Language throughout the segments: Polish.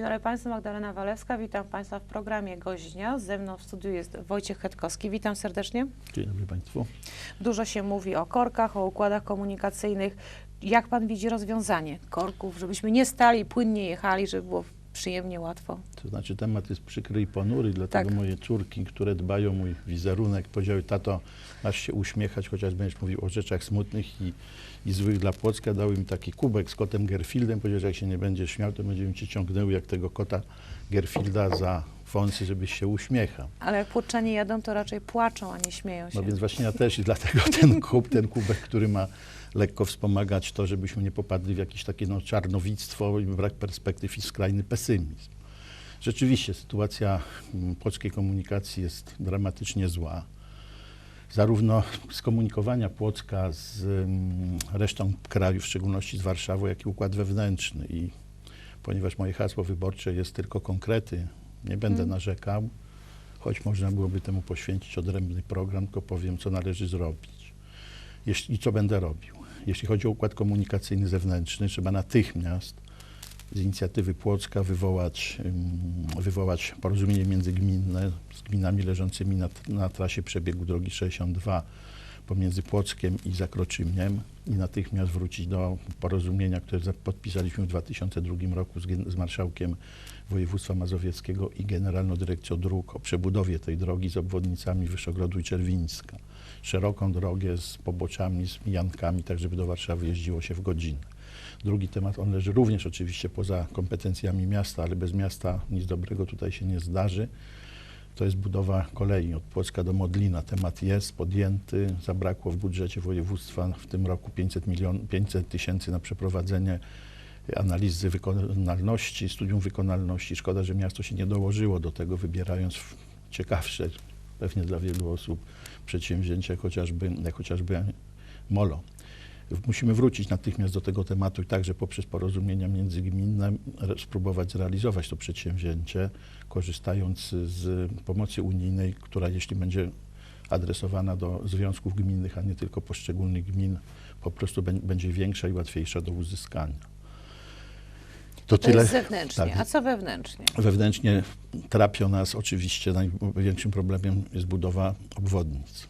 Dzień dobry Państwu, Magdalena Walewska. Witam Państwa w programie Gość Dnia. Ze mną w studiu jest Wojciech Hetkowski. Witam serdecznie. Dzień dobry Państwu. Dużo się mówi o korkach, o układach komunikacyjnych. Jak Pan widzi rozwiązanie korków, żebyśmy nie stali, płynnie jechali, żeby było przyjemnie, łatwo? To znaczy temat jest przykry i ponury, dlatego Tak. moje córki, które dbają o mój wizerunek, powiedziały, tato, masz się uśmiechać, chociaż będziesz mówił o rzeczach smutnych i, i złych dla Płocka. Dały mi taki kubek z kotem Gerfieldem, powiedział, że jak się nie będziesz śmiał, to będziemy cię ciągnęły jak tego kota Gerfielda za wąsy, żebyś się uśmiechał. Ale jak płotczanie jadą, to raczej płaczą, a nie śmieją się. No więc właśnie ja też i dlatego ten kub, ten kubek, który ma lekko wspomagać to, żebyśmy nie popadli w jakieś takie no, czarnowictwo i brak perspektyw i skrajny pesymizm. Rzeczywiście sytuacja mm, polskiej komunikacji jest dramatycznie zła. Zarówno z komunikowania Płocka z mm, resztą kraju, w szczególności z Warszawą, jak i układ wewnętrzny. I ponieważ moje hasło wyborcze jest tylko konkrety, nie będę Mm. narzekał, choć można byłoby temu poświęcić odrębny program, tylko powiem, co należy zrobić jeśli, i co będę robił. Jeśli chodzi o układ komunikacyjny zewnętrzny, trzeba natychmiast z inicjatywy Płocka wywołać, wywołać porozumienie międzygminne z gminami leżącymi na, na trasie przebiegu drogi 62 pomiędzy Płockiem i Zakroczymiem i natychmiast wrócić do porozumienia, które podpisaliśmy w 2002 roku z, z marszałkiem województwa mazowieckiego i Generalną Dyrekcją Dróg o przebudowie tej drogi z obwodnicami Wyszogrodu i Czerwińska. Szeroką drogę z poboczami, z mijankami, tak żeby do Warszawy jeździło się w godzinę. Drugi temat, on leży również oczywiście poza kompetencjami miasta, ale bez miasta nic dobrego tutaj się nie zdarzy. To jest budowa kolei od Płocka do Modlina. Temat jest podjęty. Zabrakło w budżecie województwa w tym roku 500 milionów, 500 tysięcy na przeprowadzenie analizy wykonalności, studium wykonalności. Szkoda, że miasto się nie dołożyło do tego, wybierając ciekawsze, pewnie dla wielu osób, przedsięwzięcia, jak chociażby, chociażby MOLO. Musimy wrócić natychmiast do tego tematu i także poprzez porozumienia międzygminne spróbować zrealizować to przedsięwzięcie, korzystając z pomocy unijnej, która jeśli będzie adresowana do związków gminnych, a nie tylko poszczególnych gmin, po prostu bę- będzie większa i łatwiejsza do uzyskania. To To jest zewnętrznie. tak. A co wewnętrznie? Wewnętrznie trapią nas oczywiście, największym problemem jest budowa obwodnic.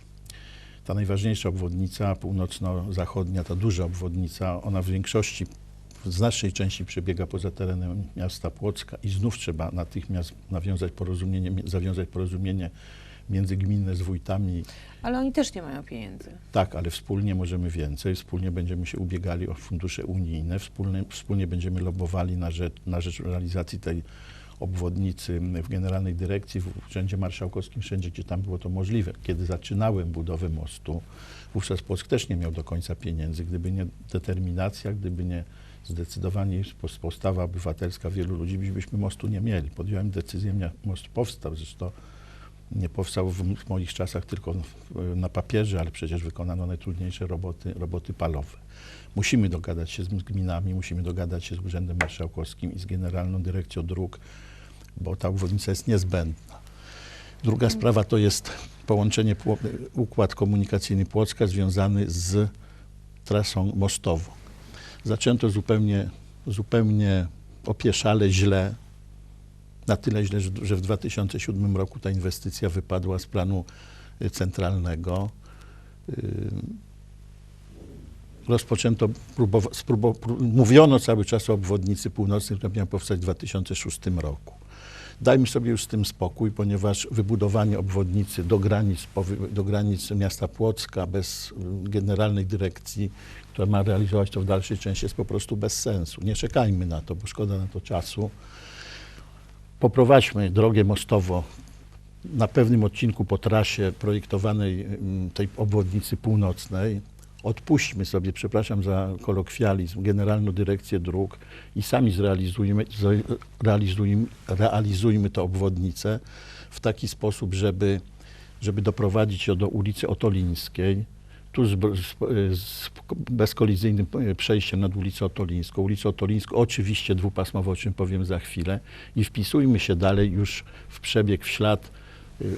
Ta najważniejsza obwodnica północno-zachodnia, ta duża obwodnica, ona w większości, w znacznej części przebiega poza terenem miasta Płocka i znów trzeba natychmiast nawiązać porozumienie, zawiązać porozumienie międzygminne z wójtami Ale oni też nie mają pieniędzy. tak, ale wspólnie możemy więcej, wspólnie będziemy się ubiegali o fundusze unijne, wspólnie, wspólnie będziemy lobowali na rzecz, na rzecz realizacji tej obwodnicy w Generalnej Dyrekcji, w Urzędzie Marszałkowskim, wszędzie, gdzie tam było to możliwe. Kiedy zaczynałem budowę mostu, wówczas Płock też nie miał do końca pieniędzy. Gdyby nie determinacja, gdyby nie zdecydowanie pos- postawa obywatelska wielu ludzi, byśmy mostu nie mieli. Podjąłem decyzję, most powstał, zresztą nie powstał w, moich czasach tylko na papierze, ale przecież wykonano najtrudniejsze roboty, roboty palowe. Musimy dogadać się z gminami, musimy dogadać się z Urzędem Marszałkowskim i z Generalną Dyrekcją Dróg, bo ta obwodnica jest niezbędna. Druga sprawa to jest połączenie, układ komunikacyjny Płocka związany z trasą mostową. Zaczęto zupełnie, zupełnie opieszale źle, na tyle źle, że- w 2007 roku ta inwestycja wypadła z planu y, centralnego. Y, Rozpoczęto, próbowa- mówiono cały czas o obwodnicy północnej, która miała powstać w 2006 roku. Dajmy sobie już z tym spokój, ponieważ wybudowanie obwodnicy do granic, do granic miasta Płocka bez y, generalnej dyrekcji, która ma realizować to w dalszej części, jest po prostu bez sensu. Nie czekajmy na to, bo szkoda na to czasu poprowadźmy drogę mostową na pewnym odcinku po trasie projektowanej mm, tej obwodnicy północnej. Odpuśćmy sobie, przepraszam za kolokwializm, Generalną Dyrekcję Dróg i sami zrealizujmy, zre- realizujmy, realizujmy tę obwodnicę w taki sposób, żeby, żeby doprowadzić ją do ulicy Otolińskiej, tu z, z, z bezkolizyjnym przejściem nad ulicę Otolińską. Ulicę Otolińską oczywiście dwupasmowo, o czym powiem za chwilę i wpisujmy się dalej już w przebieg, w ślad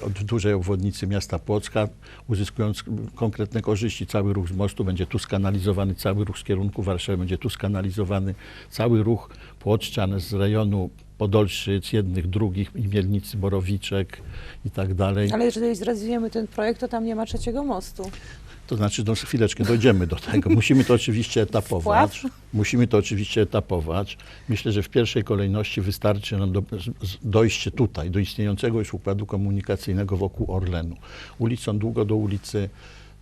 od dużej obwodnicy miasta Płocka, uzyskując konkretne korzyści. Cały ruch z mostu będzie tu skanalizowany, cały ruch z kierunku Warszawy będzie tu skanalizowany, cały ruch Płoczczan z rejonu Podolszyc, jednych, drugich, i Mielnicy, Borowiczek i tak dalej. Ale jeżeli zrealizujemy ten projekt, to tam nie ma trzeciego mostu. To znaczy, no chwileczkę, dojdziemy do tego. Musimy to oczywiście etapować. Wpław? Musimy to oczywiście etapować. Myślę, że w pierwszej kolejności wystarczy nam do, dojście tutaj, do istniejącego już układu komunikacyjnego wokół Orlenu. Ulicą Długo do ulicy,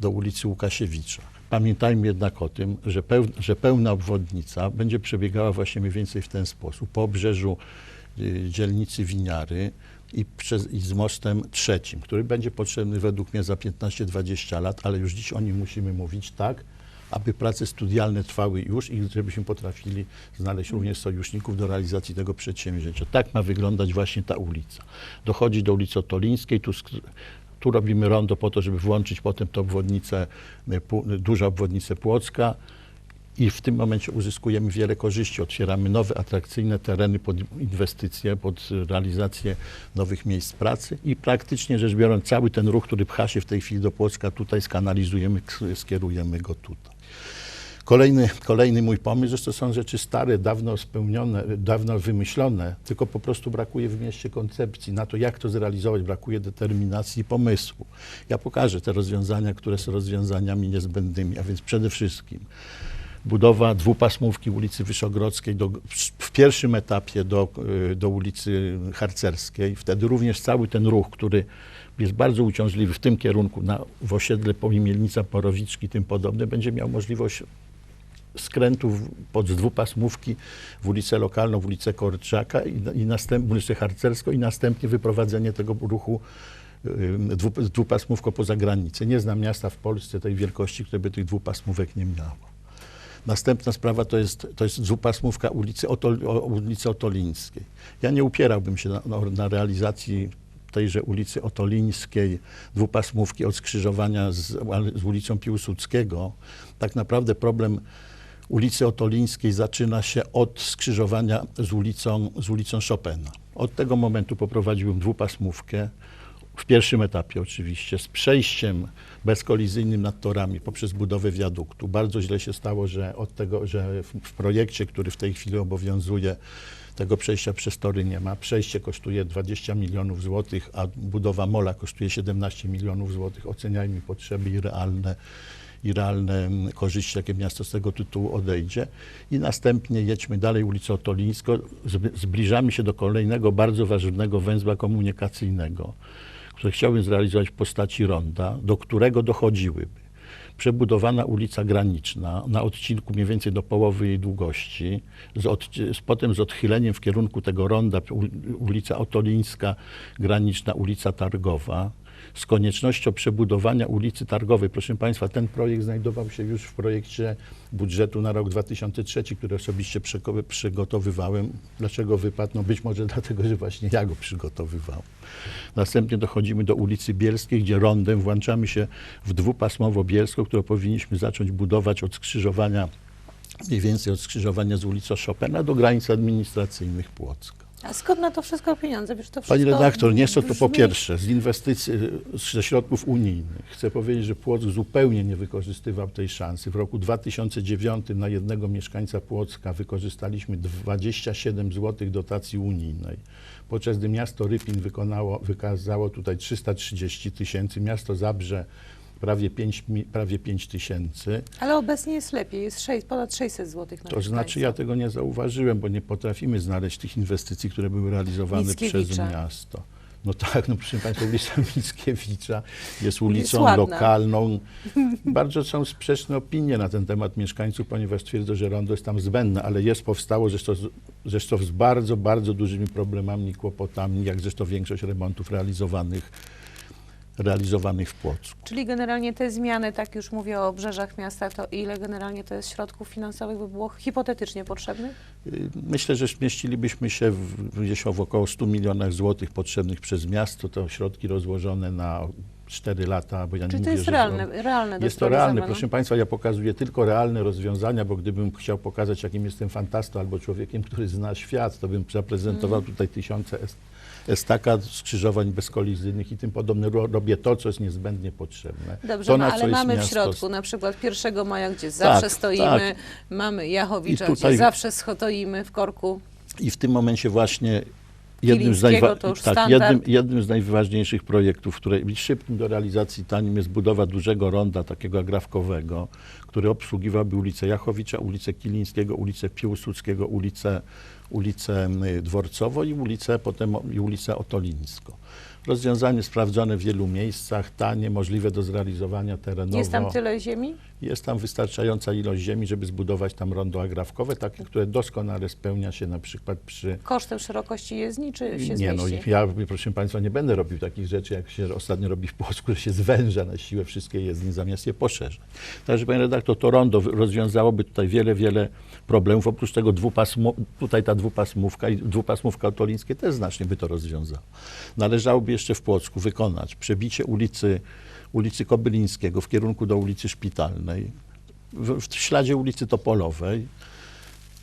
do ulicy Łukasiewicza. Pamiętajmy jednak o tym, że, peł, że pełna obwodnica będzie przebiegała właśnie mniej więcej w ten sposób. Po obrzeżu y, dzielnicy Winiary i, przez, i z mostem trzecim, który będzie potrzebny według mnie za 15-20 lat, ale już dziś o nim musimy mówić tak, aby prace studialne trwały już i żebyśmy potrafili znaleźć również sojuszników do realizacji tego przedsięwzięcia. Tak ma wyglądać właśnie ta ulica. Dochodzi do ulicy Otolińskiej, tu, tu robimy rondo po to, żeby włączyć potem tę obwodnicę, y, pu- duża obwodnicę Płocka i w tym momencie uzyskujemy wiele korzyści. Otwieramy nowe, atrakcyjne tereny pod inwestycje, pod realizację nowych miejsc pracy i praktycznie rzecz biorąc cały ten ruch, który pcha się w tej chwili do Płocka, tutaj skanalizujemy, skierujemy go tutaj. Kolejny, kolejny mój pomysł, że to są rzeczy stare, dawno spełnione, dawno wymyślone, tylko po prostu brakuje w mieście koncepcji na to, jak to zrealizować, brakuje determinacji i pomysłu. Ja pokażę te rozwiązania, które są rozwiązaniami niezbędnymi, a więc przede wszystkim budowa dwupasmówki ulicy Wyszogrodzkiej do, w pierwszym etapie do, do ulicy Harcerskiej. Wtedy również cały ten ruch, który jest bardzo uciążliwy w tym kierunku, na, w osiedle Mielnica, Porowiczki i tym podobne, będzie miał możliwość skrętów pod dwupasmówki w ulicę lokalną, w ulicę Korczaka i, i następ, w ulicę Harcerską i następnie wyprowadzenie tego ruchu dwu, dwupasmówko poza granicę. Nie znam miasta w Polsce tej wielkości, które by tych dwupasmówek nie miało. Następna sprawa to jest, to jest dwupasmówka ulicy, Otol, ulicy Otolińskiej. Ja nie upierałbym się na, na realizacji tejże ulicy Otolińskiej, dwupasmówki od skrzyżowania z, z ulicą Piłsudskiego. Tak naprawdę problem ulicy Otolińskiej zaczyna się od skrzyżowania z ulicą, z ulicą Chopina. Od tego momentu poprowadziłem dwupasmówkę, w pierwszym etapie oczywiście, z przejściem bezkolizyjnym nad torami poprzez budowę wiaduktu. Bardzo źle się stało, że od tego, że w, w projekcie, który w tej chwili obowiązuje, tego przejścia przez tory nie ma. Przejście kosztuje 20 milionów złotych, a budowa mola kosztuje 17 milionów złotych. Oceniajmy potrzeby i realne, i realne mm, korzyści, jakie miasto z tego tytułu odejdzie. I następnie jedźmy dalej ulicą Tolińską. Zb- Zbliżamy się do kolejnego bardzo ważnego węzła komunikacyjnego, który chciałbym zrealizować w postaci ronda, do którego dochodziłyby przebudowana ulica Graniczna na odcinku mniej więcej do połowy jej długości, z od, z, potem z odchyleniem w kierunku tego ronda ulica Otolińska, Graniczna, ulica Targowa, z koniecznością przebudowania ulicy Targowej. Proszę Państwa, ten projekt znajdował się już w projekcie budżetu na rok 2003, który osobiście przygo- przygotowywałem. Dlaczego wypadł? No być może dlatego, że właśnie ja go przygotowywałem. Następnie dochodzimy do ulicy Bielskiej, gdzie rondem włączamy się w dwupasmowo Bielską, którą powinniśmy zacząć budować od skrzyżowania, mniej więcej od skrzyżowania z ulicą Chopina do granic administracyjnych Płocka. A skąd na to wszystko pieniądze? Przecież to Pani wszystko redaktor, nie są to po pierwsze z inwestycji, ze środków unijnych. Chcę powiedzieć, że Płock zupełnie nie wykorzystywał tej szansy. W roku 2009 na jednego mieszkańca Płocka wykorzystaliśmy 27 zł dotacji unijnej, podczas gdy miasto Rypin wykonało, wykazało tutaj 330 tysięcy, miasto Zabrze prawie 5, mi- prawie 5 tysięcy. Ale obecnie jest lepiej, jest sześć, ponad 600 zł na To znaczy ja tego nie zauważyłem, bo nie potrafimy znaleźć tych inwestycji, które były realizowane przez miasto. No tak, no proszę Państwa, ulica Mickiewicza jest ulicą Jest lokalną. Bardzo są sprzeczne opinie na ten temat mieszkańców, ponieważ twierdzą, że rondo jest tam zbędne, ale jest, powstało zresztą, zresztą z bardzo, bardzo dużymi problemami i kłopotami, jak zresztą większość remontów realizowanych, realizowanych w Płocku. Czyli generalnie te zmiany, tak już mówię o obrzeżach miasta, to ile generalnie to jest środków finansowych by było hipotetycznie potrzebnych? Myślę, że zmieścilibyśmy się w, gdzieś w około 100 milionach złotych potrzebnych przez miasto. To środki rozłożone na 4 lata, bo ja nie Czy to mówię, jest że realne, realne do Jest to realne. Proszę Państwa, ja pokazuję tylko realne rozwiązania, bo gdybym chciał pokazać, jakim jestem fantastą albo człowiekiem, który zna świat, to bym zaprezentował Mhm. tutaj tysiące estakad, skrzyżowań bezkolizyjnych i tym podobne. Ro- Robię to, co jest niezbędnie potrzebne. Dobrze, to, no, ale mamy w środku na przykład 1 maja, gdzie zawsze Tak, stoimy, mamy Jachowicza, tutaj- gdzie zawsze stoimy w korku. I w tym momencie właśnie jednym z, najwa- tak, jednym, jednym z najważniejszych projektów, które szybkim do realizacji tanim jest budowa dużego ronda takiego agrafkowego, który obsługiwałby ulicę Jachowicza, ulicę Kilińskiego, ulicę Piłsudskiego, ulicę, ulicę y, Dworcowo i ulicę potem i ulicę Otolińską. Rozwiązanie sprawdzone w wielu miejscach, tanie, możliwe do zrealizowania terenowo. Jest tam tyle ziemi? Jest tam wystarczająca ilość ziemi, żeby zbudować tam rondo agrafkowe, takie, które doskonale spełnia się na przykład przy... Kosztem szerokości jezdni, czy się Nie, no zmieści? ja, proszę Państwa, nie będę robił takich rzeczy, jak się ostatnio robi w Płocku, że się zwęża na siłę wszystkie jezdnie, zamiast je poszerzać. Także, Panie Redaktor, to rondo rozwiązałoby tutaj wiele, wiele problemów. Oprócz tego dwupasmo, tutaj ta dwupasmówka i dwupasmówka otolińskie też znacznie by to rozwiązało. Należałoby jeszcze w Płocku wykonać przebicie ulicy, ulicy Kobylińskiego w kierunku do ulicy Szpitalnej, w, w śladzie ulicy Topolowej.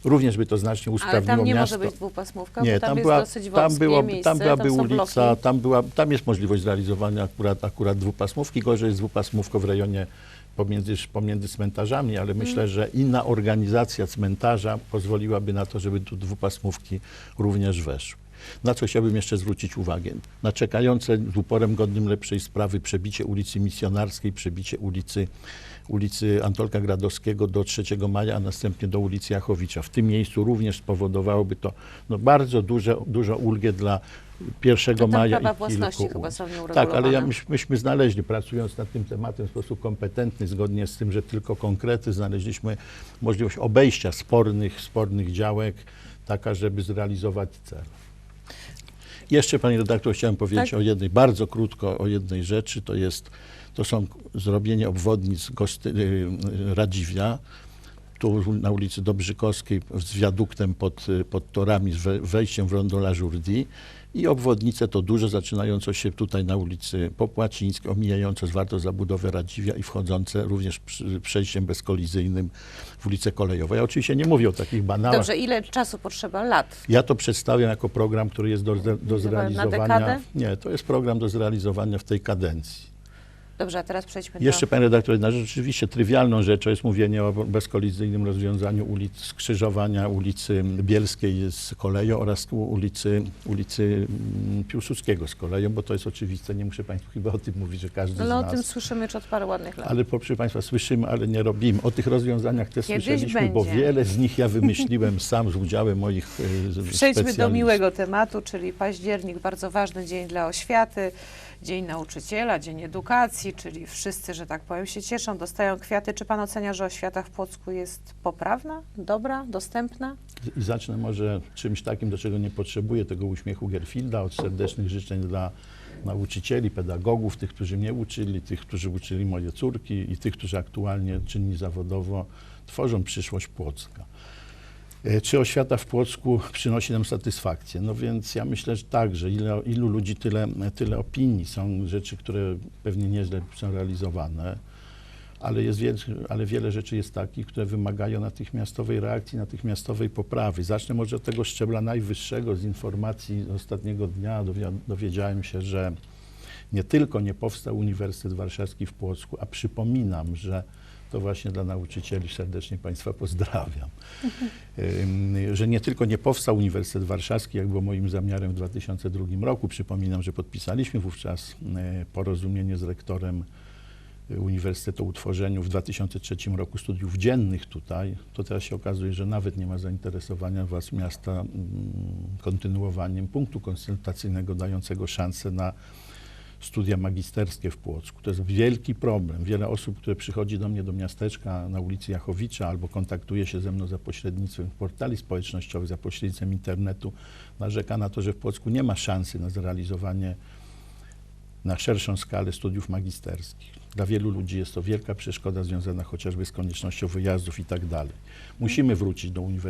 Również by to znacznie Ale usprawniło tam nie miasto. może być dwupasmówka, Nie, bo tam, tam, jest była, dosyć tam, było, miejsce, tam byłaby tam ulica, tam, była, tam jest możliwość zrealizowania akurat, akurat dwupasmówki, gorzej jest dwupasmówko w rejonie pomiędzy, pomiędzy cmentarzami, ale myślę, Mm. że inna organizacja cmentarza pozwoliłaby na to, żeby tu dwupasmówki również weszły. Na co chciałbym jeszcze zwrócić uwagę? Na czekające z uporem godnym lepszej sprawy przebicie ulicy Misjonarskiej, przebicie ulicy, ulicy Antolka Gradowskiego do 3 maja, a następnie do ulicy Jachowicza. W tym miejscu również spowodowałoby to no, bardzo duże, dużo ulgę dla 1 To maja prawa i własności kilku chyba są Tak, ale ja, myś, myśmy znaleźli, pracując nad tym tematem w sposób kompetentny, zgodnie z tym, że tylko konkrety, znaleźliśmy możliwość obejścia spornych, spornych działek, taka, żeby zrealizować cel. Jeszcze, Pani redaktor, chciałem powiedzieć Tak. o jednej, bardzo krótko o jednej rzeczy, to jest, to są zrobienie obwodnic Gosty, y, Radziwia, tu na ulicy Dobrzykowskiej z wiaduktem pod, y, pod torami, z we- wejściem w rondo La Jourdi i obwodnice to dużo, zaczynające się tutaj na ulicy Popłacińskiej, omijające zwarto zabudowę Radziwia i wchodzące również przejściem bezkolizyjnym w ulicę Kolejową. Ja oczywiście nie mówię o takich banałach. Dobrze, ile czasu potrzeba? Lat? Ja to przedstawiam jako program, który jest do, do Na zrealizowania. dekadę? Nie, to jest program do zrealizowania w tej kadencji. Dobrze, a teraz przejdźmy Jeszcze, do... panie redaktor, jedna rzecz, rzeczywiście trywialną rzeczą jest mówienie o bezkolizyjnym rozwiązaniu ulic, skrzyżowania ulicy Bielskiej z koleją oraz ulicy, ulicy mm, Piłsudskiego z koleją, bo to jest oczywiste, nie muszę Państwu chyba o tym mówić, że każdy Ale z o nas... tym słyszymy już od paru ładnych lat. Ale proszę Państwa, słyszymy, ale nie robimy. O tych rozwiązaniach też Kiedyś słyszeliśmy, bo będzie. wiele z nich ja wymyśliłem sam z udziałem moich e, Przejdźmy do miłego tematu, czyli październik, bardzo ważny dzień dla oświaty, dzień nauczyciela, dzień edukacji, czyli wszyscy, że tak powiem, się cieszą, dostają kwiaty. Czy pan ocenia, że oświata w Płocku jest poprawna, dobra, dostępna? I zacznę może czymś takim, do czego nie potrzebuję tego uśmiechu Gerfielda, od serdecznych życzeń dla nauczycieli, pedagogów, tych, którzy mnie uczyli, tych, którzy uczyli moje córki i tych, którzy aktualnie czynni zawodowo tworzą przyszłość Płocka. E, Czy oświata w Płocku przynosi nam satysfakcję? No więc ja myślę, że tak, że ile, ilu ludzi, tyle, tyle opinii. Są rzeczy, które pewnie nieźle są realizowane, ale, jest wiele, ale wiele rzeczy jest takich, które wymagają natychmiastowej reakcji, natychmiastowej poprawy. Zacznę może od tego szczebla najwyższego. Z informacji ostatniego dnia dowi- dowiedziałem się, że nie tylko nie powstał Uniwersytet Warszawski w Płocku, a przypominam, że to właśnie dla nauczycieli serdecznie Państwa pozdrawiam. Ym, Że nie tylko nie powstał Uniwersytet Warszawski, jak było moim zamiarem w 2002 roku. Przypominam, że podpisaliśmy wówczas e, porozumienie z rektorem e, Uniwersytetu o utworzeniu w 2003 roku studiów dziennych tutaj. To teraz się okazuje, że nawet nie ma zainteresowania władz miasta mm, kontynuowaniem punktu konsultacyjnego dającego szansę na studia magisterskie w Płocku. To jest wielki problem. Wiele osób, które przychodzi do mnie do miasteczka na ulicy Jachowicza albo kontaktuje się ze mną za pośrednictwem portali społecznościowych, za pośrednictwem internetu, narzeka na to, że w Płocku nie ma szansy na zrealizowanie na szerszą skalę studiów magisterskich. Dla wielu ludzi jest to wielka przeszkoda związana chociażby z koniecznością wyjazdów i tak dalej. Musimy wrócić do uniwersytetu.